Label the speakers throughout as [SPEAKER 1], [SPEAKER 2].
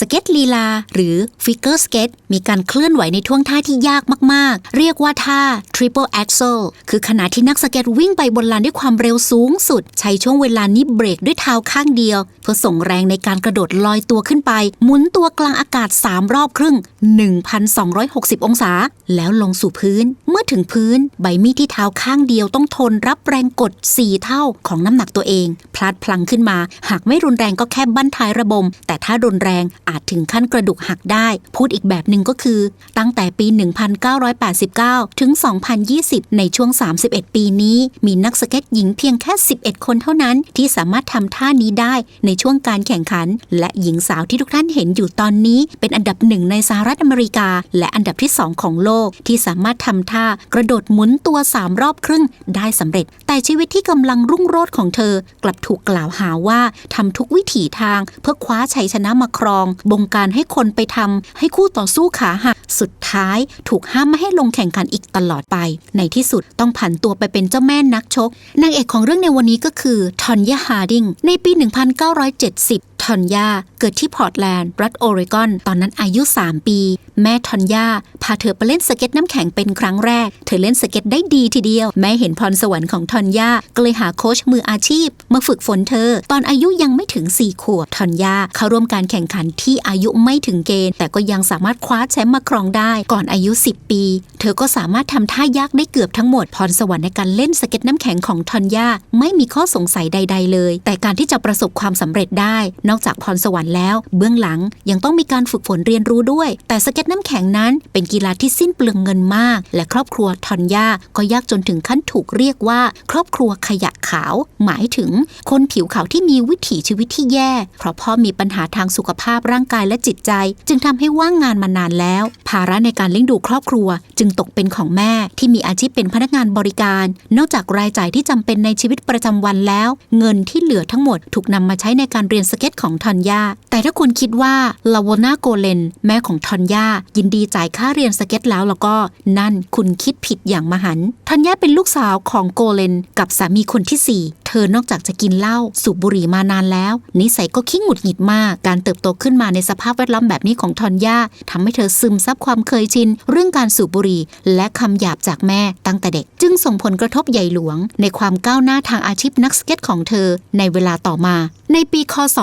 [SPEAKER 1] สเก็ตลีลา หรือฟิกเกอร์สเก็ตมีการเคลื่อนไหวในท่วงท่าที่ยากมากๆ เรียกว่าท่า Triple Axel คือขณะที่นักสเก็ตวิ่งไปบนลานด้วยความเร็วสูงสุด ใช้ช่วงเวลานี้เบรกด้วยเท้าข้างเดียว เพื่อส่งแรงในการกระโดดลอยตัวขึ้นไป หมุนตัวกลางอากาศ 3 รอบครึ่ง 1,260 องศา แล้วลงสู่พื้น เมื่อถึงพื้น ใบมีดที่เท้าข้างเดียวต้องทนรับแรงกด 4 เท่าของน้ำหนักตัวเอง พลัดพลังขึ้นมา หากไม่รุนแรงก็แค่บั้นท้ายระบม แต่ถ้ารุนแรงอาจถึงขั้นกระดูกหักได้ พูดอีกแบบหนึ่งก็คือ ตั้งแต่ปี 1989 ถึง 2020 ในช่วง 31 ปีนี้ มีนักสเก็ตหญิงเพียงแค่ 11 คนเท่านั้นที่สามารถทำท่านี้ได้ในช่วงการแข่งขัน และหญิงสาวที่ทุกท่านเห็นอยู่ตอนนี้ เป็นอันดับหนึ่งในสหรัฐอเมริกา และอันดับที่ 2 ของโลกที่สามารถทำท่ากระโดดหมุนตัว 3 รอบครึ่งได้สำเร็จ แต่ชีวิตที่กำลังรุ่งโรจน์ของเธอ กลับถูกกล่าวหาว่าทำทุกวิถีทางเพื่อคว้าชัยชนะมาครองบงการให้คนไปทำให้คู่ต่อสู้ขาหักสุดท้ายถูกห้ามไม่ให้ลงแข่งขันอีกตลอดไป ในที่สุดต้องผันตัวไปเป็นเจ้าแม่นักชกนางเอกของเรื่องในวันนี้ก็คือทอนยาฮาร์ดิงในปี 1970 ทอนยาเกิดที่พอร์ตแลนด์ รัฐโอเรกอน ตอนนั้นอายุ 3 ปี แม่ทอนยาพาเธอไปเล่นสเก็ตน้ำแข็งเป็นครั้งแรก เธอเล่นสเก็ตได้ดีทีเดียว แม่เห็นพรสวรรค์ของทอนยาก็เลยหาโค้ชมืออาชีพ มาฝึกฝนเธอ ตอนอายุยังไม่ถึง 4 ขวบทอนยาเข้าร่วมการแข่งขันที่อายุไม่ถึงเกณฑ์ แต่ก็ยังสามารถคว้าแชมป์มาครองได้ ก่อนอายุ 10 ปี เธอก็สามารถทำท่ายากได้เกือบทั้งหมดพรสวรรค์ในการเล่นสเก็ตน้ำแข็งของทอนยาไม่มีข้อสงสัยใด ๆ เลย แต่การที่จะประสบความสำเร็จได้นอกจากพรสวรรค์แล้ว เบื้องหลังยังต้องมีการฝึกฝนเรียนรู้ด้วย แต่สเก็ตน้ำแข็งนั้น เป็นกีฬาที่สิ้นเปลืองเงินมาก และครอบครัวทอนยาก็ยากจนถึงขั้นถูกเรียกว่า ครอบครัวขยะขาว หมายถึงคนผิวขาวที่มีวิถีชีวิตที่แย่ เพราะพ่อมีปัญหาทางสุขภาพร่างกายและจิตใจ จึงทำให้ว่างงานมานานแล้ว ภาระในการเลี้ยงดูครอบครัว จึงตกเป็นของแม่ที่มีอาชีพเป็นพนักงานบริการ นอกจากรายจ่ายที่จำเป็นในชีวิตประจำวันแล้ว เงินที่เหลือทั้งหมดถูกนำมาใช้ในการเรียนสเก็ตของทอนยาแต่ถ้าคุณคิดว่าลาวนาโกเลน แม่ของทอนยายินดีจ่ายค่าเรียนสเก็ตแล้วแล้วก็นั่นคุณคิดผิดอย่างมหันทอนยาเป็นลูกสาวของโกเลน กับสามีคนที่สี่เธอนอกจากจะกินเหล้าสูบบุหรี่มานานแล้ว นิสัยก็ขี้หงุดหงิดมาก การเติบโตขึ้นมาในสภาพแวดล้อมแบบนี้ของทอนยาทำให้เธอซึมซับความเคยชิน เรื่องการสูบบุหรี่ และคำหยาบจากแม่ตั้งแต่เด็ก จึงส่งผลกระทบใหญ่หลวง ในความก้าวหน้าทางอาชีพนักสเก็ตของเธอในเวลาต่อมา ในปีคศ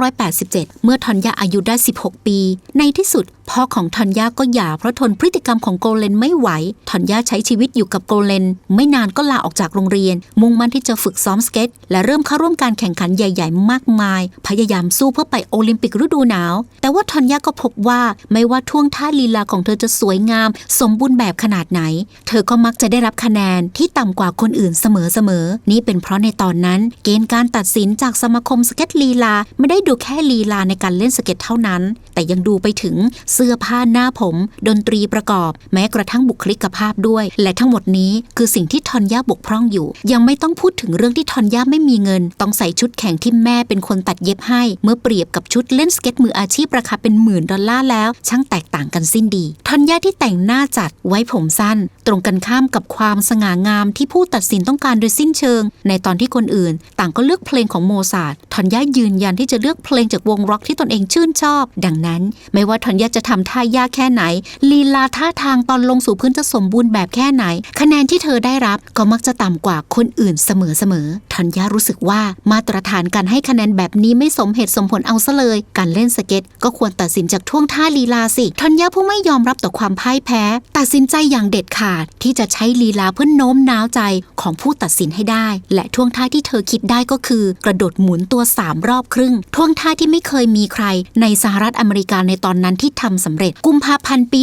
[SPEAKER 1] 1987 เมื่อทอนยาอายุได้ 16 ปี ในที่สุด พ่อของทอนยาก็หย่าเพราะทนพฤติกรรมของโกเลนไม่ไหวทอนยาใช้ชีวิตอยู่กับโกเลน ไม่นานก็ลาออกจากโรงเรียน มุ่งมั่นที่จะฝึกซ้อมสเก็ต และเริ่มเข้าร่วมการแข่งขันใหญ่ๆ มากมาย พยายามสู้เพื่อไปโอลิมปิกฤดูหนาว แต่ว่าทอนยาก็พบว่าไม่ว่าท่วงท่าลีลาของเธอจะสวยงาม สมบูรณ์แบบขนาดไหน เธอก็มักจะได้รับคะแนนที่ต่ำกว่าคนอื่นเสมอๆนี่เป็นเพราะในตอนนั้น เกณฑ์การตัดสินจากสมาคมสเก็ตลีลาไม่ได้ดูแค่ลีลาในการเล่นสเก็ตเท่านั้น แต่ยังดูไปถึงเสื้อผ้าหน้าผม ดนตรีประกอบ แม้กระทั่งบุคลิกภาพด้วย และทั้งหมดนี้คือสิ่งที่ทอนย่าบกพร่องอยู่ ยังไม่ต้องพูดถึงเรื่องที่ทอนย่าไม่มีเงิน ต้องใส่ชุดแข่งที่แม่เป็นคนตัดเย็บให้ เมื่อเปรียบกับชุดเล่นสเก็ตมืออาชีพราคาเป็นหมื่นดอลลาร์แล้ว ช่างแตกต่างกันสิ้นดีทอนย่าที่แต่งหน้าจัดไว้ผมสั้น ตรงกันข้ามกับความสง่างามที่ผู้ตัดสินต้องการโดยสิ้นเชิง ในตอนที่คนอื่น ต่างก็เลือกเพลงของโมซาร์ททอนย่ายืนยันที่จะเลือกเพลงจากวงร็อกที่ตนเองชื่นชอบ ดังนั้น ไม่ว่าทอนย่าจะทำท่ายากแค่ไหน ลีลาท่าทางตอนลงสู่พื้นจะสมบูรณ์แบบแค่ไหน คะแนนที่เธอได้รับก็มักจะต่ำกว่าคนอื่นเสมอๆทอนย่ารู้สึกว่ามาตรฐานการให้คะแนนแบบนี้ไม่สมเหตุสมผลเอาซะเลย การเล่นสเก็ต ก็ควรตัดสินจากท่วงท่าลีลาสิทอนย่าผู้ไม่ยอมรับต่อความพ่ายแพ้ ตัดสินใจอย่างเด็ดขาดที่จะใช้ลีลาเพื่อโน้มน้าวใจของผู้ตัดสินให้ได้ และท่วงท่าที่เธอคิดได้ก็คือ กระโดดหมุนตัว3รอบครึ่ง ท่วงท่าที่ไม่เคยมีใคร ในสหรัฐอเมริกาในตอนนั้นที่ทำสำเร็จ กุมภาพันธ์ปี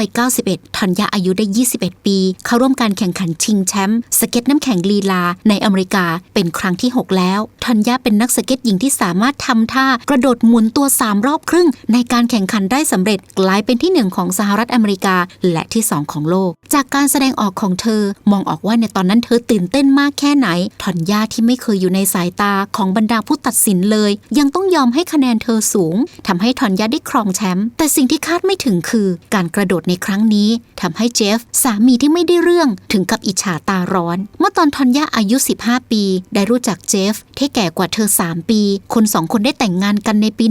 [SPEAKER 1] 1991ทอนยาอายุได้ 21 ปี เข้าร่วมการแข่งขันชิงแชมป์สเก็ตน้ำแข็งลีลา ในอเมริกาเป็นครั้งที่ 6 แล้วทอนยาเป็นนักสเก็ตหญิงที่สามารถทำท่ากระโดดหมุนตัว 3 รอบครึ่ง ในการแข่งขันได้สำเร็จกลายเป็นที่หนึ่งของสหรัฐอเมริกา และที่ 2 ของโลก จากการแสดงออกของเธอมองออกว่าในตอนนั้นเธอตื่นเต้นมากแค่ไหนทอนยาที่ไม่เคยอยู่ในสายตาของบรรดาผู้ตัดสินเลย ยังต้องยอมให้คะแนนเธอสูงทำให้ทอนยาได้ครองแชมป์แต่สิ่งที่คาดไม่ถึงคือการกระโดดในครั้งนี้ทำให้เจฟสามีที่ไม่ได้เรื่องถึงกับอิจฉาตาร้อน เมื่อตอนทอนย่าอายุ 15 ปี ได้รู้จักเจฟที่แก่กว่าเธอ 3 ปี คนสองคนได้แต่งงานกันในปี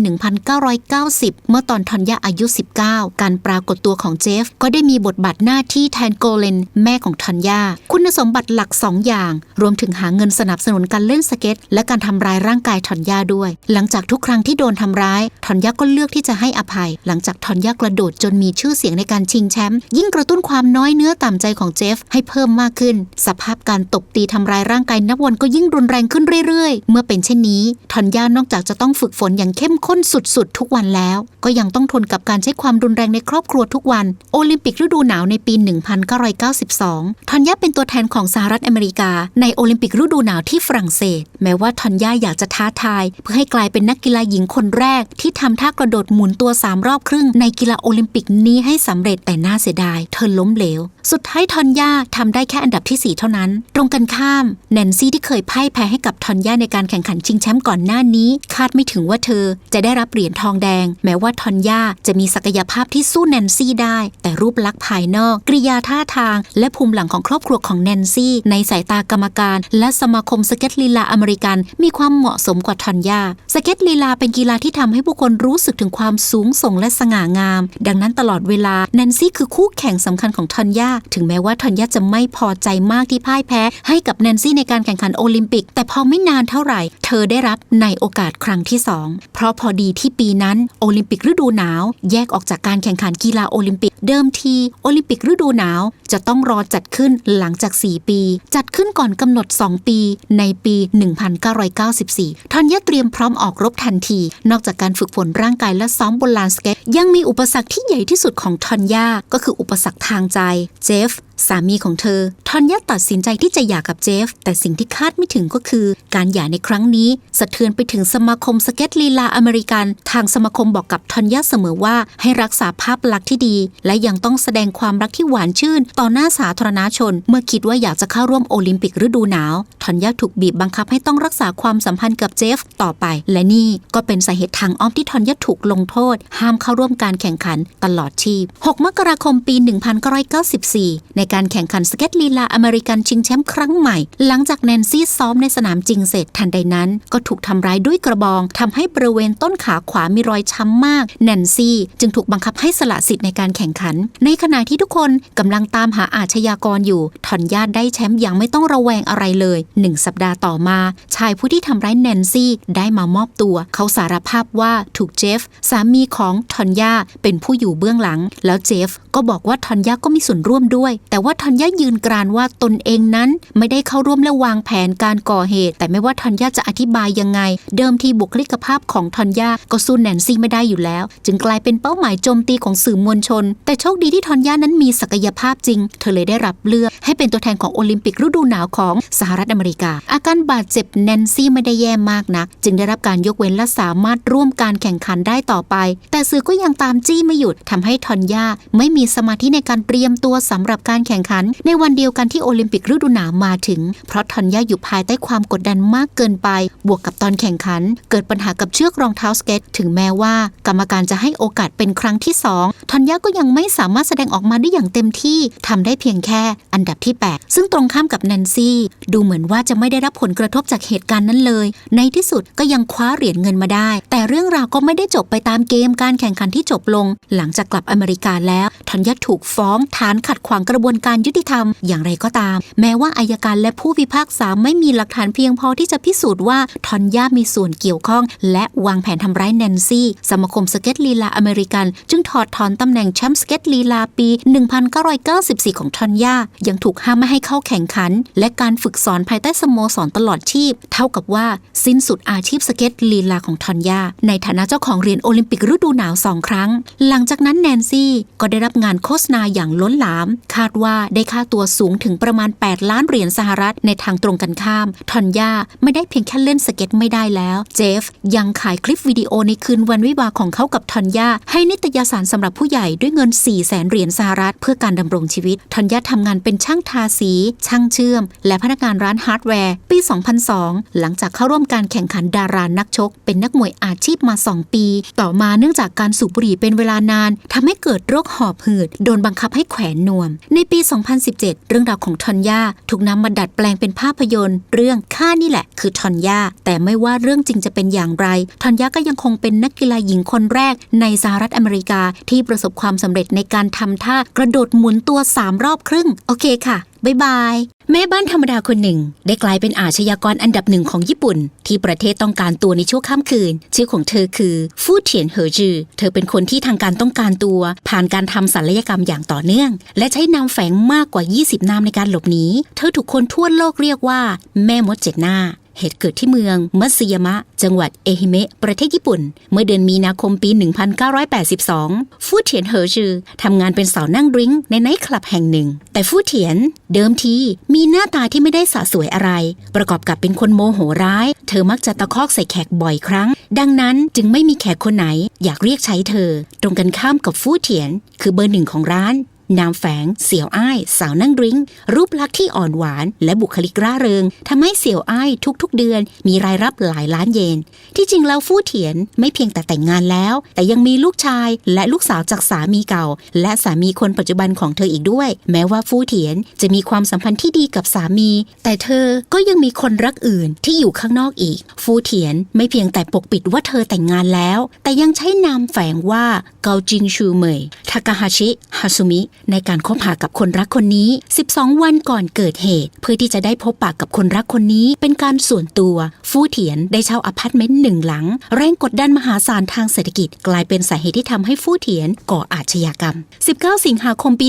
[SPEAKER 1] 1990 เมื่อตอนทอนย่าอายุ 19 การปรากฏตัวของเจฟก็ได้มีบทบาทหน้าที่แทนโกเลน แม่ของทอนย่าคุณสมบัติหลัก 2 อย่าง รวมถึงหาเงินสนับสนุนการเล่นสเก็ต และการทำร้ายร่างกายทอนย่าด้วย หลังจากทุกครั้งที่โดนทำร้ายทอนย่าก็เลือกที่จะให้อภัยหลังจากทอนยากระโดดจนมีชื่อเสียงในการชิงแชมป์ยิ่งกระตุ้นความน้อยเนื้อต่ำใจของเจฟให้เพิ่มมากขึ้น สภาพการตบตีทำร้ายร่างกายนับวันก็ยิ่งรุนแรงขึ้นเรื่อยๆ เมื่อเป็นเช่นนี้ทอนย่านอกจากจะต้องฝึกฝนอย่างเข้มข้นสุดๆ ทุกวันแล้ว ก็ยังต้องทนกับการใช้ความรุนแรงในครอบครัวทุกวัน โอลิมปิกฤดูหนาวในปี 1992ทอนย่าเป็นตัวแทนของสหรัฐอเมริกา ในโอลิมปิกฤดูหนาวที่ฝรั่งเศส แม้ว่าทอนย่าอยากจะท้าทาย เพื่อให้กลายเป็นนักกีฬาหญิงคนแรกที่ทำท่ากระโดดหมุนตัวสามรอบครึ่งในกีฬาโอลิมปิกนี้ให้สำเร็จแต่น่าเสียดาย เธอล้มเหลว สุดท้ายทอนย่าทำได้แค่อันดับที่ 4 เท่านั้น ตรงกันข้ามแนนซี่ที่เคยพ่ายแพ้ให้กับทอนย่าในการแข่งขันชิงแชมป์ก่อนหน้านี้ คาดไม่ถึงว่าเธอจะได้รับเหรียญทองแดง แม้ว่าทอนย่าจะมีศักยภาพที่สู้แนนซี่ได้ แต่รูปลักษณ์ภายนอก กริยาท่าทาง และภูมิหลังของครอบครัวของแนนซี่ในสายตากรรมการ และสมาคมสเก็ตลีลาอเมริกัน มีความเหมาะสมกว่าทอนย่าสเก็ตลีลาเป็นกีฬาที่ทำให้ผู้คนรู้สึกถึงความสูงส่งและสง่างาม ดังนั้นตลอดเวลาแนนซี่คือคู่แข่งสำคัญของทอนยาถึงแม้ว่าทอนยาจะไม่พอใจมากที่พ่ายแพ้ ให้กับแนนซี่ในการแข่งขันโอลิมปิก แต่พอไม่นานเท่าไหร่ เธอได้รับในโอกาสครั้งที่ 2 เพราะพอดีที่ปีนั้นโอลิมปิกฤดูหนาว แยกออกจากการแข่งขันกีฬาโอลิมปิก เดิมทีโอลิมปิกฤดูหนาว จะต้องรอจัดขึ้นหลังจาก 4 ปี จัดขึ้นก่อนกำหนด 2 ปี ในปี 1994ทอนยาเตรียมพร้อมออกรบทันที นอกจากการฝึกฝนร่างกายและซ้อมบนลานสเก็ตยังมีอุปสรรคที่ใหญ่ที่สุดของทอนย่าก็คืออุปสรรคทางใจ เจฟ สามีของเธอทอนยาตัดสินใจที่จะหย่ากับเจฟ แต่สิ่งที่คาดไม่ถึงก็คือ การหย่าในครั้งนี้ สะเทือนไปถึงสมาคมสเก็ตลีลาอเมริกัน ทางสมาคมบอกกับทอนยาเสมอว่า ให้รักษาภาพลักษณ์ที่ดี และยังต้องแสดงความรักที่หวานชื่น ต่อหน้าสาธารณชน เมื่อคิดว่าอยากจะเข้าร่วมโอลิมปิกฤดูหนาวทอนยาถูกบีบบังคับให้ต้องรักษาความสัมพันธ์กับเจฟ ต่อไป และนี่ก็เป็นสาเหตุทางอ้อมที่ทอนยาถูกลงโทษ ห้ามเข้าร่วมการแข่งขันตลอดชีพ 6 มกราคมปี 1994 ในการแข่งขันสเก็ตลีลาอเมริกันชิงแชมป์ครั้งใหม่ หลังจากแนนซี่ซ้อมในสนามจริงเสร็จทันใดนั้น ก็ถูกทำร้ายด้วยกระบองทำให้บริเวณต้นขาขวามีรอยช้ำมาก แนนซี่จึงถูกบังคับให้สละสิทธิ์ในการแข่งขัน ในขณะที่ทุกคนกำลังตามหาอาชญากรอยู่ทอนญาติได้แชมป์อย่างไม่ต้องระแวงอะไรเลยหนึ่งสัปดาห์ต่อมา ชายผู้ที่ทำร้ายแนนซี่ได้มามอบตัว เขาสารภาพว่าถูกเจฟสามีของทอนยาเป็นผู้อยู่เบื้องหลัง แล้วเจฟก็บอกว่าทอนยาก็มีส่วนร่วมด้วย แต่ว่าทอนยายืนกรานว่าตนเองนั้นไม่ได้เข้าร่วมและวางแผนการก่อเหตุ แต่ไม่ว่าทอนยาจะอธิบายยังไง เดิมทีบุคลิกภาพของทอนยาก็สู้แนนซี่ไม่ได้อยู่แล้ว จึงกลายเป็นเป้าหมายโจมตีของสื่อมวลชน แต่โชคดีที่ทอนยานั้นมีศักยภาพจริง เธอเลยได้รับเลือกให้เป็นตัวแทนของโอลิมปิกฤดูหนาวของสหรัฐอเมริกา อาการบาดเจ็บแนนซี่ไม่ได้แย่มากนัก จึงได้รับการยกเว้นและสามารถร่วมการแข่งขันได้ต่อไป แต่สื่อก็ยังตามจี้ไม่หยุดทำให้ทอนยาไม่มีสมาธิในการเตรียมตัวสำหรับการแข่งขัน ในวันเดียวกันที่โอลิมปิกฤดูหนาวมาถึง เพราะทอนยาอยู่ภายใต้ความกดดันมากเกินไป บวกกับตอนแข่งขัน เกิดปัญหากับเชือกรองเท้าสเก็ต ถึงแม้ว่า กรรมการจะให้โอกาสเป็นครั้งที่สองทอนยาก็ยังไม่สามารถแสดงออกมาได้อย่างเต็มที่ทำได้เพียงแค่อันดับที่ 8 ซึ่งตรงข้ามกับแนนซี่ ดูเหมือนว่าจะไม่ได้รับผลกระทบจากเหตุการณ์นั้นเลย ในที่สุดก็ยังคว้าเหรียญเงินมาได้ แต่เรื่องราวก็ไม่ได้จบไปตามเกมการแข่งขันที่จบลง หลังจากกลับอเมริกาแล้วทอนยาถูกฟ้องฐานขัดขวางกระบวนการยุติธรรมอย่างไรก็ตาม แม้ว่าอายการและผู้พิพากษาไม่มีหลักฐานเพียงพอที่จะพิสูจน์ว่าทอนย่ามีส่วนเกี่ยวข้อง และวางแผนทำร้ายแนนซี่ สมาคมสเก็ตลีลาอเมริกัน จึงถอดถอนตำแหน่งแชมป์สเก็ตลีลาปี 1994 ของทอนย่ายังถูกห้ามไม่ให้เข้าแข่งขัน และการฝึกสอนภายใต้สโมสรตลอดชีพ เท่ากับว่าสิ้นสุดอาชีพสเก็ตลีลาของทอนย่าในฐานะเจ้าของเหรียญโอลิมปิกฤดูหนาวสองครั้ง หลังจากนั้นแนนซี่ก็ได้รับงานโฆษณาอย่างล้นหลาม คาดว่าได้ค่าตัวสูงถึงประมาณ 8 ล้านเหรียญสหรัฐในทางตรงกันข้าม ทอนยาไม่ได้เพียงแค่เล่นสเก็ตไม่ได้แล้ว เจฟยังขายคลิปวิดีโอในคืนวันวิวาของเขากับทอนยาให้นิตยสารสำหรับผู้ใหญ่ด้วยเงิน 4 0 0แสนเหรียญสหรัฐเพื่อการดำรงชีวิต ทอนยาทำงานเป็นช่างทาสี ช่างเชื่อม และพนักงานร้านฮาร์ดแวร์ ปี 2002 หลังจากเข้าร่วมการแข่งขันดารานักชก เป็นนักมวยอาชีพมา 2 ปี ต่อมาเนื่องจากการสูบบุหรี่เป็นเวลานานทำให้เกิดโรคหอบหืด โดนบังคับให้แขวนนวม ในปี 2017 เรื่องราวของทอนยาถูกนำมาดัดแปลงเป็นภาพยนตร์ เรื่องข้านี่แหละ คือทอนยาแต่ไม่ว่าเรื่องจริงจะเป็นอย่างไรทอนยาก็ยังคงเป็นนักกีฬาหญิงคนแรกในสหรัฐอเมริกาที่ประสบความสำเร็จในการทำท่ากระโดดหมุนตัว 3 รอบครึ่ง โอเคค่ะ บายบาย แม่บ้านธรรมดาคนหนึ่ง ได้กลายเป็นอาชญากรอันดับหนึ่งของญี่ปุ่น ที่ประเทศต้องการตัวในชั่วข้ามคืน ชื่อของเธอคือฟูเทียนเฮอจือ เธอเป็นคนที่ทางการต้องการตัว ผ่านการทำศัลยกรรมอย่างต่อเนื่อง และใช้นามแฝงมากกว่า 20 นามในการหลบหนี เธอถูกคนทั่วโลกเรียกว่า แม่มดเจ็ดหน้า เหตุเกิดที่เมืองมัตสึยามะ จังหวัดเอฮิเมะ ประเทศญี่ปุ่น เมื่อเดือนมีนาคมปี 1982 ฟูเทียนเฮอจือทำงานเป็นสาวนั่งดริงในไนท์คลับแห่งหนึ่ง แต่ฟูเทียนเดิมทีมีหน้าตาที่ไม่ได้สะสวยอะไร ประกอบกับเป็นคนโมโหร้าย เธอมักจะตะคอกใส่แขกบ่อยครั้ง ดังนั้นจึงไม่มีแขกคนไหน อยากเรียกใช้เธอ ตรงกันข้ามกับฟูเทียน คือเบอร์หนึ่งของร้าน นามแฝง เสี่ยวอ้าย สาวนั่งดริงก์รูปลักษณ์ที่อ่อนหวาน และบุคลิกร่าเริงทำให้เสี่ยวอ้ายทุกๆเดือน มีรายรับหลายล้านเยน ที่จริงแล้วฟู่เถียนไม่เพียงแต่แต่งงานแล้ว แต่ยังมีลูกชายและลูกสาวจากสามีเก่า และสามีคนปัจจุบันของเธออีกด้วย แม้ว่าฟู่เถียนจะมีความสัมพันธ์ที่ดีกับสามี แต่เธอก็ยังมีคนรักอื่นที่อยู่ข้างนอกอีก ฟู่เถียนไม่เพียงแต่ปกปิดว่าเธอแต่งงานแล้ว แต่ยังใช้นามแฝงว่าเกาจินชูเหมยทากาฮาชิฮาซุมิในการคบหากับคนรักคนนี้ 12 วันก่อนเกิดเหตุ เพื่อที่จะได้พบปากกับคนรักคนนี้ เป็นการส่วนตัว ฟู่เถียนได้เช่าอพาร์ตเมนต์หนึ่งหลัง แรงกดดันมหาศาลทางเศรษฐกิจ กลายเป็นสาเหตุที่ทำให้ฟู่เถียนก่ออาชญากรรม 19 สิงหาคมปี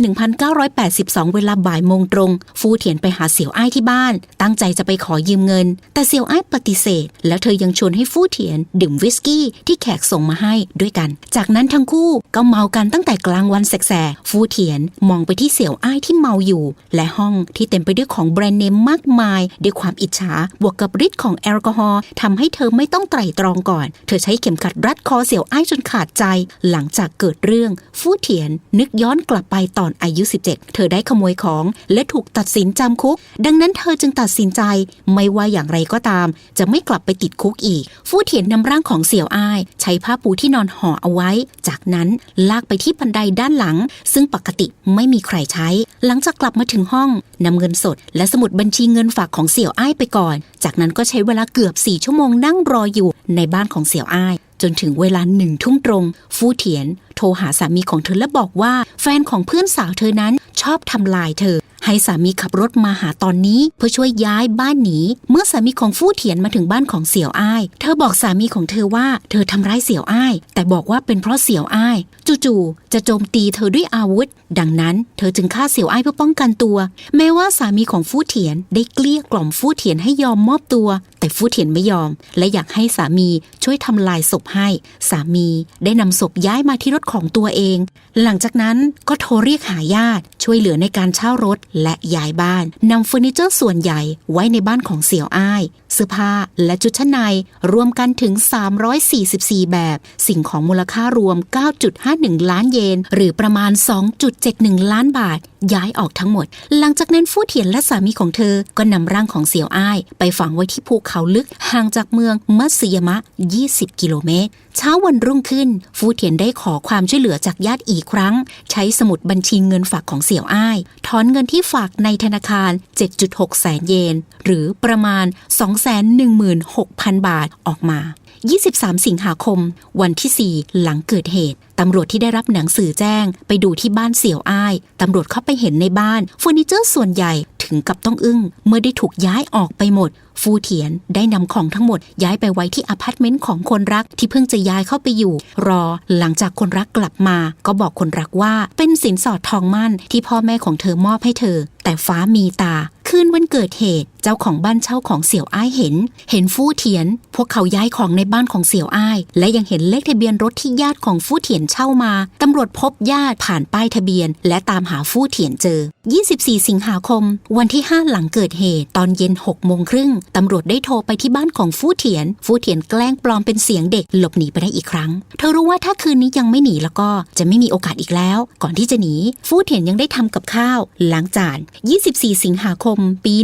[SPEAKER 1] 1982 เวลาบ่ายโมงตรง ฟู่เถียนไปหาเสี่ยวอ้ายที่บ้าน ตั้งใจจะไปขอยืมเงิน แต่เสี่ยวอ้ายปฏิเสธ แล้วเธอยังชวนให้ฟู่เถียน ดื่มวิสกี้ที่แขกส่งมาให้ด้วยกัน จากนั้นทั้งคู่ก็เมากันตั้งแต่กลางวันแสกๆฟู่เถียนมองไปที่เสี่ยวอ้ายที่เมาอยู่ และห้องที่เต็มไปด้วยของแบรนด์เนมมากมาย ด้วยความอิจฉาบวกกับฤทธิ์ของแอลกอฮอล์ทำให้เธอไม่ต้องไตร่ตรองก่อน เธอใช้เข็มขัดรัดคอเสี่ยวอ้ายจนขาดใจ หลังจากเกิดเรื่อง ฟู่เถียน นึกย้อนกลับไปตอนอายุ 17 เธอได้ขโมยของและถูกตัดสินจำคุก ดังนั้นเธอจึงตัดสินใจ ไม่ว่าอย่างไรก็ตาม จะไม่กลับไปติดคุกอีก ฟู่เถียนนำร่างของเสี่ยวอ้าย ใช้ผ้าปูที่นอนห่อเอาไว้ จากนั้นลากไปที่บันไดด้านหลัง ซึ่งปกติไม่มีใครใช้ หลังจากกลับมาถึงห้องนำเงินสด และสมุดบัญชีเงินฝากของเสี่ยวอ้ายไปก่อน จากนั้นก็ใช้เวลาเกือบสี่ชั่วโมงนั่งรออยู่ในบ้านของเสี่ยวอ้าย จนถึงเวลาหนึ่งทุ่มตรง ฟู่เถียน โทรหาสามีของเธอและบอกว่า แฟนของเพื่อนสาวเธอนั้นชอบทำลายเธอ ให้สามีขับรถมาหาตอนนี้เพื่อช่วยย้ายบ้านหนี เมื่อสามีของฟู่เถียนมาถึงบ้านของเสี่ยวอ้าย เธอบอกสามีของเธอว่าเธอทำร้ายเสี่ยวอ้าย แต่บอกว่าเป็นเพราะเสี่ยวอ้ายจู่ๆจะโจมตีเธอด้วยอาวุธ ดังนั้นเธอจึงฆ่าเสี่ยวอ้ายเพื่อป้องกันตัว แม้ว่าสามีของฟู่เถียนได้เกลี้ยกล่อมฟู่เถียนให้ยอมมอบตัว แต่ฟู่เถียนไม่ยอม และอยากให้สามีช่วยทำลายศพให้ สามีได้นำศพย้ายมาที่รถของตัวเอง หลังจากนั้นก็โทรเรียกหาญาติช่วยเหลือในการเช่ารถและย้ายบ้านนำเฟอร์นิเจอร์ส่วนใหญ่ไว้ในบ้านของเสี่ยวอ้าย เสื้อผ้าและชุดชั้นในรวมกันถึง 344 แบบ สิ่งของมูลค่ารวม 9.51 ล้านเยน หรือประมาณ 2.71 ล้านบาท ย้ายออกทั้งหมด หลังจากนั้นฟู่เถียนและสามีของเธอก็นำร่างของเสี่ยวอ้าย ไปฝังไว้ที่ภูเขาลึกห่างจากเมืองมัตสึยามะ 20 กิโลเมตรเช้าวันรุ่งขึ้น ฟูเถียนได้ขอความช่วยเหลือจากญาติอีกครั้ง ใช้สมุดบัญชีเงินฝากของเสี่ยวอ้าย ถอนเงินที่ฝากในธนาคาร 7.6 แสนเยน หรือประมาณ 216,000 บาทออกมา 23 สิงหาคม วันที่ 4 หลังเกิดเหตุ ตำรวจที่ได้รับหนังสือแจ้ง ไปดูที่บ้านเสี่ยวอ้าย ตำรวจเข้าไปเห็นในบ้านเฟอร์นิเจอร์ส่วนใหญ่ถึงกับต้องอึ้ง เมื่อได้ถูกย้ายออกไปหมด ฟูเถียนได้นำของทั้งหมดย้ายไปไว้ที่อพาร์ตเมนต์ของคนรักที่เพิ่งจะย้ายเข้าไปอยู่ รอหลังจากคนรักกลับมา ก็บอกคนรักว่าเป็นสินสอดทองมั่นที่พ่อแม่ของเธอมอบให้เธอ แต่ฟ้ามีตา คืนวันเกิดเหตุ เจ้าของบ้านเช่าของเสี่ยวอ้ายเห็น เห็นฟู่เถียน พวกเขาย้ายของในบ้านของเสี่ยวอ้าย และยังเห็นเลขทะเบียนรถที่ญาติของฟู่เถียนเช่ามา ตำรวจพบญาติผ่านป้ายทะเบียน และตามหาฟู่เถียนเจอ 24 สิงหาคม วันที่ 5 หลังเกิดเหตุ ตอนเย็น6โมงครึ่งตำรวจได้โทรไปที่บ้านของฟู่เถียน ฟู่เถียนแกล้งปลอมเป็นเสียงเด็กหลบหนีไปได้อีกครั้ง เธอรู้ว่าถ้าคืนนี้ยังไม่หนีแล้วก็จะไม่มีโอกาสอีกแล้ว ก่อนที่จะหนี ฟู่เถียนยังได้ทำกับข้าวล้างจาน24 สิงหาคม ปี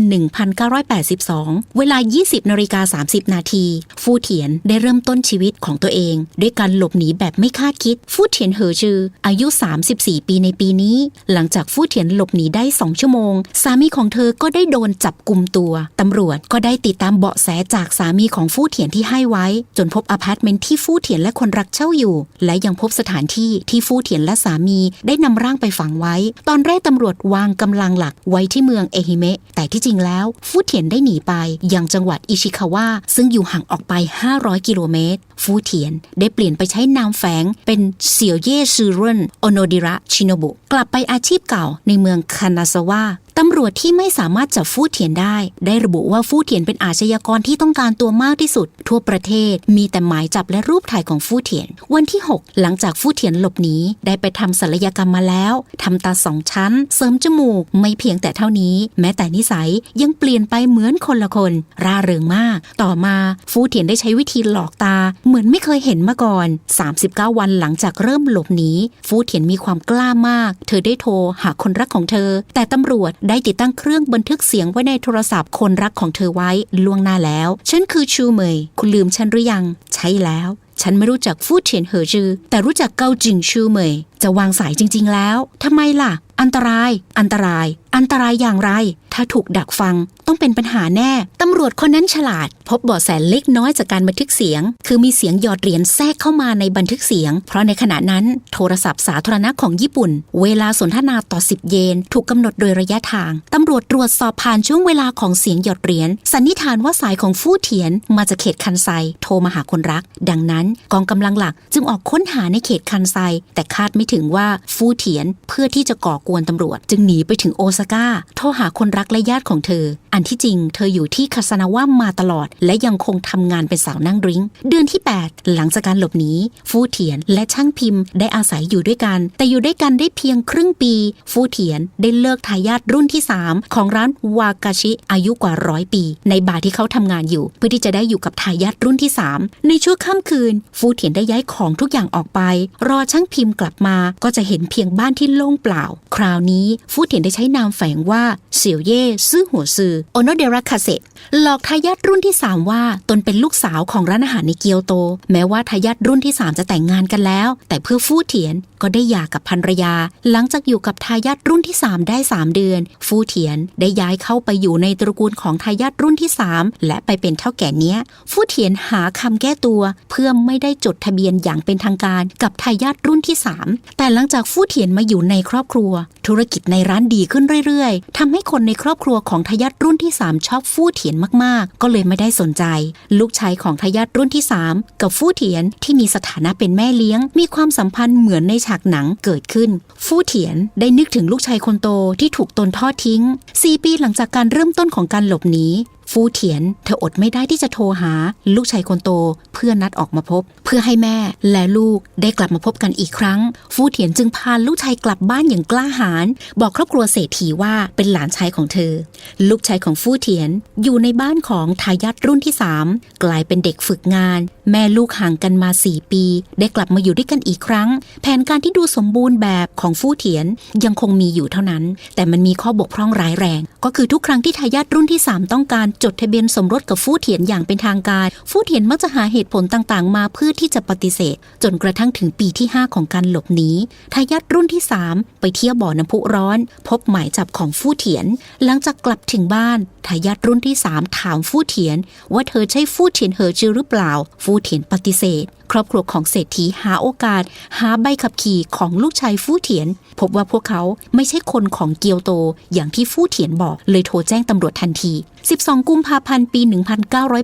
[SPEAKER 1] 1982 เวลา 20นาฬิกา30 นาที ฟู่เถียนได้เริ่มต้นชีวิตของตัวเอง ด้วยการหลบหนีแบบไม่คาดคิด ฟู่เถียนเหอจือ อายุ 34 ปีในปีนี้ หลังจากฟู่เถียนหลบหนีได้ 2 ชั่วโมง สามีของเธอก็ได้โดนจับกลุ่มตัว ตำรวจก็ได้ติดตามเบาะแสจากสามีของฟู่เถียนที่ให้ไว้ จนพบอพาร์ตเมนต์ที่ฟู่เถียนและคนรักเช่าอยู่ และยังพบสถานที่ที่ฟู่เถียนและสามีได้นำร่างไปฝังไว้ ตอนแรกตำรวจวางกำลังหลักไว้ที่เมืองเอฮิเมะ แต่ที่จริงแล้วฟูเถียนได้หนีไปยังจังหวัดอิชิคาวะซึ่งอยู่ห่างออกไป 500 กิโลเมตร ฟูเถียนได้เปลี่ยนไปใช้นามแฝงเป็นเสี่ยวเย่ซือรุนโอโนดิระชิโนบุ กลับไปอาชีพเก่าในเมืองคานาซาวะ ตำรวจที่ไม่สามารถจับฟู่เถียนได้ ได้ระบุว่าฟู่เถียนเป็นอาชญากรที่ต้องการตัวมากที่สุด ทั่วประเทศมีแต่หมายจับและรูปถ่ายของฟู่เถียน วันที่ 6 หลังจากฟู่เถียนหลบหนีได้ไปทำศัลยกรรมมาแล้วทำตาสองชั้น เสริมจมูกไม่เพียงแต่เท่านี้ แม้แต่นิสัยยังเปลี่ยนไปเหมือนคนละคน ร่าเริงมาก ต่อมาฟู่เถียนได้ใช้วิธีหลอกตา เหมือนไม่เคยเห็นมาก่อน 39 วันหลังจากเริ่มหลบหนีฟู่เถียนมีความกล้ามาก เธอได้โทรหาคนรักของเธอ แต่ตำรวจได้ติดตั้งเครื่องบันทึกเสียงไว้ในโทรศัพท์คนรักของเธอไว้ล่วงหน้าแล้ว ฉันคือชูเมย คุณลืมฉันหรือยัง ใช่แล้ว ฉันไม่รู้จักฟู่เทียนเหอจือ แต่รู้จักเกาจิงชูเมย จะวางสายจริง ๆ แล้วทำไมล่ะ อันตราย อันตราย อันตรายอย่างไร ถ้าถูกดักฟัง ต้องเป็นปัญหาแน่ ตำรวจคนนั้นฉลาด พบเบาะแสเล็กน้อยจากการบันทึกเสียง คือมีเสียงหยอดเหรียญแทรกเข้ามาในบันทึกเสียง เพราะในขณะนั้นโทรศัพท์สาธารณะของญี่ปุ่น เวลาสนทนาต่อ 10 เยน ถูกกำหนดโดยระยะทาง ตำรวจตรวจสอบผ่านช่วงเวลาของเสียงหยอดเหรียญสันนิษฐานว่าสายของฟู่เทียนมาจากเขตคันไซ โทรมาหาคนรัก ดังนั้นกองกำลังหลักจึงออกค้นหาในเขตคันไซ แต่คาดไม่ถึงว่าฟู่เทียนเพื่อที่จะก่อกวนตำรวจ จึงหนีไปถึงโอซาก้าโทรหาคนรักและญาติของเธออันที่จริงเธออยู่ที่คาสนาวะมาตลอด และยังคงทำงานเป็นสาวนั่งดริงก์เดือนที่ 8 หลังจากการหลบหนีฟูเทียนและช่างพิมพ์ได้อาศัยอยู่ด้วยกัน แต่อยู่ด้วยกันได้เพียงครึ่งปี ฟูเทียนได้เลิกทายาทรุ่นที่ 3 ของร้านวากาชิอายุกว่าร้อยปี ในบาร์ที่เขาทำงานอยู่ เพื่อที่จะได้อยู่กับทายาทรุ่นที่ 3 ในช่วงค่ำคืน ฟูเทียนได้ย้ายของทุกอย่างออกไป รอช่างพิมพ์กลับมาก็จะเห็นเพียงบ้านที่โล่งเปล่า คราวนี้ฟูเทียนได้ใช้นามแฝงว่า เสี่ยวเย่ซื่อหัวซือโอโนเดระคาเซหลอกทายาทรุ่นที่ 3 ว่าตนเป็นลูกสาวของร้านอาหารในเกียวโต แม้ว่าทายาทรุ่นที่ 3 จะแต่งงานกันแล้ว แต่เพื่อฟู่เถียนก็ได้หย่ากับภรรยา หลังจากอยู่กับทายาทรุ่นที่ 3 ได้ 3 เดือน ฟู่เถียนได้ย้ายเข้าไปอยู่ในตระกูลของทายาทรุ่นที่ 3 และไปเป็นเท่าแก่เนี้ย ฟู่เถียนหาคำแก้ตัว เพื่อไม่ได้จดทะเบียนอย่างเป็นทางการกับทายาทรุ่นที่ 3 แต่หลังจากฟู่เถียนมาอยู่ในครอบครัว ธุรกิจในร้านดีขึ้นเรื่อยๆทำให้คนในครอบครัวของทายาทรุ่นที่ 3 ชอบฟู่เถียนมากๆ ก็เลยไม่ได้สนใจ ลูกชายของทายาทรุ่นที่ 3 กับฟู่เถียนที่มีสถานะเป็นแม่เลี้ยง มีความสัมพันธ์เหมือนในฉากหนังเกิดขึ้น ฟู่เถียนได้นึกถึงลูกชายคนโตที่ถูกตนทอดทิ้ง 4 ปีหลังจากการเริ่มต้นของการหลบหนี ฟูเถียน เธออดไม่ได้ที่จะโทรหา ลูกชายคนโตเพื่อนัดออกมาพบ เพื่อให้แม่และลูกได้กลับมาพบกันอีกครั้ง ฟูเถียนจึงพาลูกชายกลับบ้านอย่างกล้าหาญบอกครอบครัวเศรษฐีว่าเป็นหลานชายของเธอ ลูกชายของฟูเถียนอยู่ในบ้านของทายาทรุ่นที่ 3 กลายเป็นเด็กฝึกงาน แม่ลูกห่างกันมา4ปี ได้กลับมาอยู่ด้วยกันอีกครั้ง แผนการที่ดูสมบูรณ์แบบของฟู่เถียนยังคงมีอยู่เท่านั้น แต่มันมีข้อบกพร่องร้ายแรง ก็คือทุกครั้งที่ทายาทรุ่นที่ 3 ต้องการจดทะเบียนสมรสกับฟู่เถียนอย่างเป็นทางการ ฟู่เถียนมักจะหาเหตุผลต่างๆ มาเพื่อที่จะปฏิเสธ จนกระทั่งถึงปีที่ 5 ของการหลบหนีทายาทรุ่นที่ 3 ไปเที่ยวบ่อน้ำพุร้อน พบหมายจับของฟู่เถียน หลังจากกลับถึงบ้านทายาทรุ่นที่ 3 ถามฟู่เถียน ว่าเธอใช่ฟู่เถียนเหอจือหรือเปล่าฟู่เถียนปฏิเสธ ครอบครัวของเศรษฐีหาโอกาส หาใบขับขี่ของลูกชายฟู่เถียน พบว่าพวกเขาไม่ใช่คนของเกียวโตอย่างที่ฟู่เถียนบอก เลยโทรแจ้งตำรวจทันที 12 กุมภาพันธ์ปี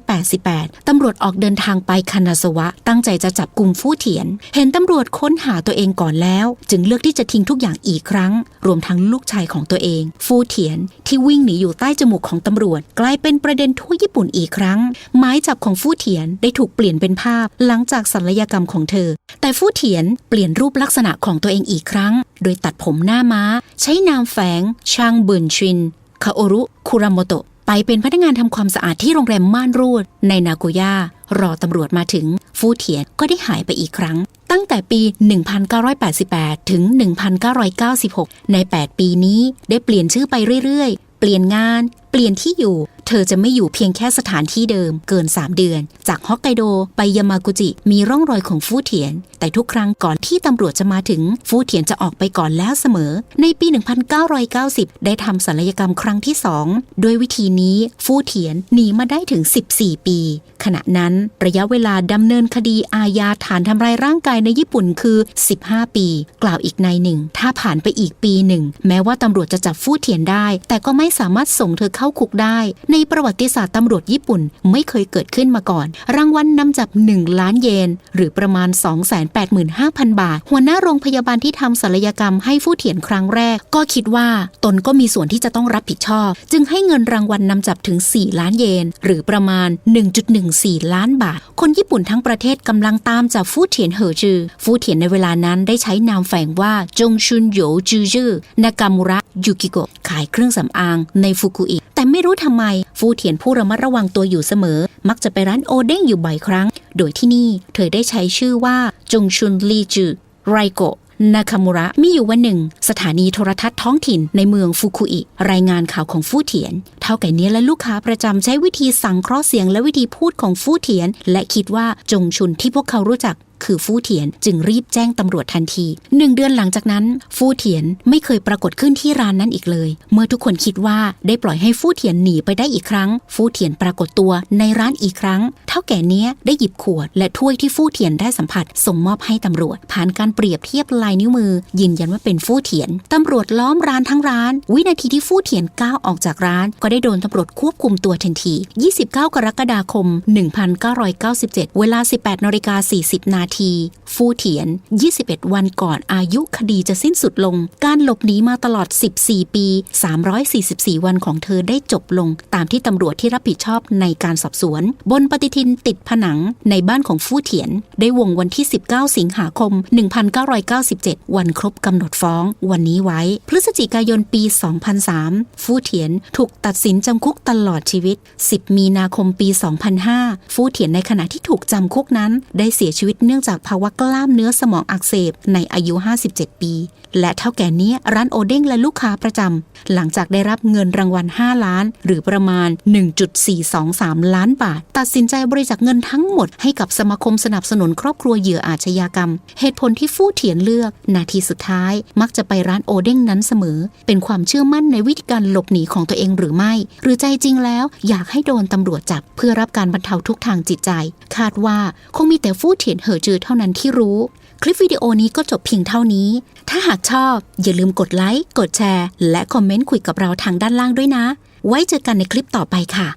[SPEAKER 1] 1988 ตำรวจออกเดินทางไปคานาสวะ ตั้งใจจะจับกลุ่มฟู่เถียน เห็นตำรวจค้นหาตัวเองก่อนแล้ว จึงเลือกที่จะทิ้งทุกอย่างอีกครั้ง รวมทั้งลูกชายของตัวเอง ฟู่เถียนที่วิ่งหนีอยู่ใต้จมูกของตำรวจ กลายเป็นประเด็นทั่วญี่ปุ่นอีกครั้ง หมายจับของฟู่เถียนได้ถูกเปลี่ยนเป็นภาพหลังจากศัลยกรรมของเธอ แต่ฟู่เถียนเปลี่ยนรูปลักษณะของตัวเองอีกครั้ง โดยตัดผมหน้าม้า ใช้นามแฝงชางเบินชินคาโอรุคุรามโมโตะไปเป็นพนักงานทำความสะอาดที่โรงแรมม่านรูด ในนาโกย่ารอตำรวจมาถึง ฟูเถียนก็ได้หายไปอีกครั้ง ตั้งแต่ปี 1988 ถึง 1996 ใน 8 ปีนี้ได้เปลี่ยนชื่อไปเรื่อยๆ เปลี่ยนงาน เปลี่ยนที่อยู่ เธอจะไม่อยู่เพียงแค่สถานที่เดิมเกิน 3 เดือน จากฮอกไกโดไปยามากุจิ มีร่องรอยของฟูเถียน แต่ทุกครั้งก่อนที่ตำรวจจะมาถึง ฟูเถียนจะออกไปก่อนแล้วเสมอ ในปี 1990 ได้ทำศัลยกรรมครั้งที่2โดยวิธีนี้ฟูเถียนหนีมาได้ถึง 14 ปี ขณะนั้นระยะเวลาดำเนินคดีอาญาฐานทำร้ายร่างกายในญี่ปุ่นคือ 15 ปี กล่าวอีกในหนึ่ง ถ้าผ่านไปอีกปีหนึ่ง แม้ว่าตำรวจจะจับฟูเถียนได้ แต่ก็ไม่สามารถส่งเธอเข้าคุกได้ ในในประวัติศาสตร์ตำรวจญี่ปุ่นไม่เคยเกิดขึ้นมาก่อน รางวัลนนำจับ 1 ล้านเยน หรือประมาณ 285,000 บาท หัวหน้าโรงพยาบาลที่ทำศัลยกรรมให้ฟูเถียนครั้งแรก ก็คิดว่าตนก็มีส่วนที่จะต้องรับผิดชอบ จึงให้เงินรางวัลนนำจับถึง 4 ล้านเยน หรือประมาณ 1.14 ล้านบาท คนญี่ปุ่นทั้งประเทศกำลังตามจับฟูเถียนเหอจือ ฟูเถียนในเวลานั้นได้ใช้นามแฝงว่าจงชุนโยจือจือนากามุระยูกิโกะขายเครื่องสำอางในฟุกุอิ แต่ไม่รู้ทำไม ฟูเถียนผู้ระมัดระวังตัวอยู่เสมอ มักจะไปร้านโอเด้งอยู่บ่อยครั้ง โดยที่นี่เธอได้ใช้ชื่อว่าจงชุนลีจือไรโกนาคามุระมีอยู่วันหนึ่ง สถานีโทรทัศน์ท้องถิ่นในเมืองฟุกุอิ รายงานข่าวของฟู่เถียน เท่าแก่เนี้ยและลูกค้าประจำใช้วิธีสั่งเคราะห์เสียงและวิธีพูดของฟู่เถียน และคิดว่าจงชุนที่พวกเขารู้จักคือฟู่เถียนจึงรีบแจ้งตำรวจทันทีหนึ่งเดือนหลังจากนั้น ฟู่เถียนไม่เคยปรากฏขึ้นที่ร้านนั้นอีกเลย เมื่อทุกคนคิดว่าได้ปล่อยให้ฟู่เถียนหนีไปได้อีกครั้ง ฟู่เถียนปรากฏตัวในร้านอีกครั้ง เท่าแก่เนี้ยได้หยิบขวดและถ้วยที่ฟู่เถียนได้สัมผัส ส่งมอบให้ตำรวจ ผ่านการเปรียบเทียบลายนิ้วมือ ยืนยันว่าเป็นฟู่เถียนตำรวจล้อมร้านทั้งร้าน วินาทีที่ฟู่เถียนก้าวออกจากร้าน ก็ได้โดนตำรวจควบคุมตัวทันที 29 กรกฎาคม 1997 เวลา 18นาฬิกา40นาทีฟู่เถียน 21 วันก่อนอายุคดีจะสิ้นสุดลง การหลบหนีมาตลอด 14 ปี 344 วันของเธอได้จบลง ตามที่ตำรวจที่รับผิดชอบในการสอบสวน บนปฏิทินติดผนังในบ้านของฟู่เถียน ได้วงวันที่ 19 สิงหาคม 1997 วันครบกำหนดฟ้อง วันนี้ไว้ พฤศจิกายนปี 2003 ฟู่เถียนถูกตัดสินจำคุกตลอดชีวิต 10 มีนาคมปี 2005 ฟู่เถียนในขณะที่ถูกจำคุกนั้น ได้เสียชีวิตเนื่องื่องจากภาวะกล้ามเนื้อสมองอักเสบในอายุ 57 ปี และเท่าแก่นี้ร้านโอเด้งและลูกค้าประจำหลังจากได้รับเงินรางวัล 5 ล้าน หรือประมาณ 1.423 ล้านบาท ตัดสินใจบริจาคเงินทั้งหมดให้กับสมาคมสนับสนุนครอบครัวเหยื่ออาชญากรรม เหตุผลที่ฟู่เถียนเลือก นาทีสุดท้าย มักจะไปร้านโอเด้งนั้นเสมอ เป็นความเชื่อมั่นในวิธีการหลบหนีของตัวเองหรือไม่ หรือใจจริงแล้ว อยากให้โดนตำรวจจับ เพื่อรับการบรรเทาทุกทางจิตใจ คาดว่าคงมีแต่ฟู่เถียนเหอจือเท่านั้นที่รู้ คลิปวิดีโอนี้ก็จบเพียงเท่านี้ ถ้าหากชอบ อย่าลืมกดไลค์ กดแชร์ และคอมเมนต์คุยกับเราทางด้านล่างด้วยนะ ไว้เจอกันในคลิปต่อไปค่ะ